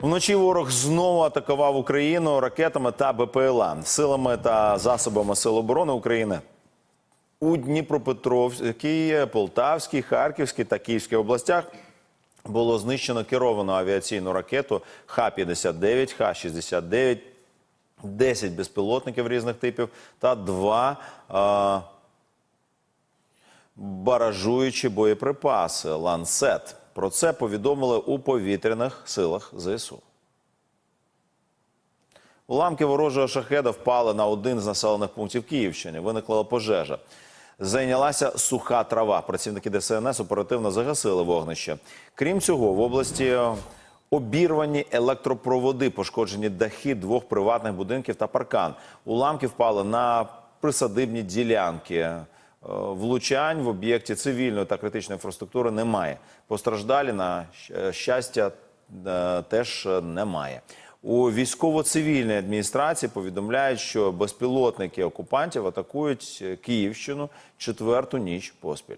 Вночі ворог знову атакував Україну ракетами та БПЛА силами та засобами Сил оборони України. У Дніпропетровській, Полтавській, Харківській та Київській областях було знищено керовану авіаційну ракету Х-59, Х-69, 10 безпілотників різних типів та два е, баражуючі боєприпаси ланцет. Про це повідомили у повітряних силах ЗСУ. Уламки ворожого шахеда впали на один з населених пунктів Київщини. Виникла пожежа. Зайнялася суха трава. Працівники ДСНС оперативно загасили вогнище. Крім цього, в області обірвані електропроводи, пошкоджені дахи двох приватних будинків та паркан. Уламки впали на присадибні ділянки. Е, Влучань в об'єкті цивільної та критичної інфраструктури немає. Постраждалі на щастя е, теж е, немає. У військово-цивільній адміністрації повідомляють, що безпілотники окупантів атакують е, Київщину четверту ніч поспіль.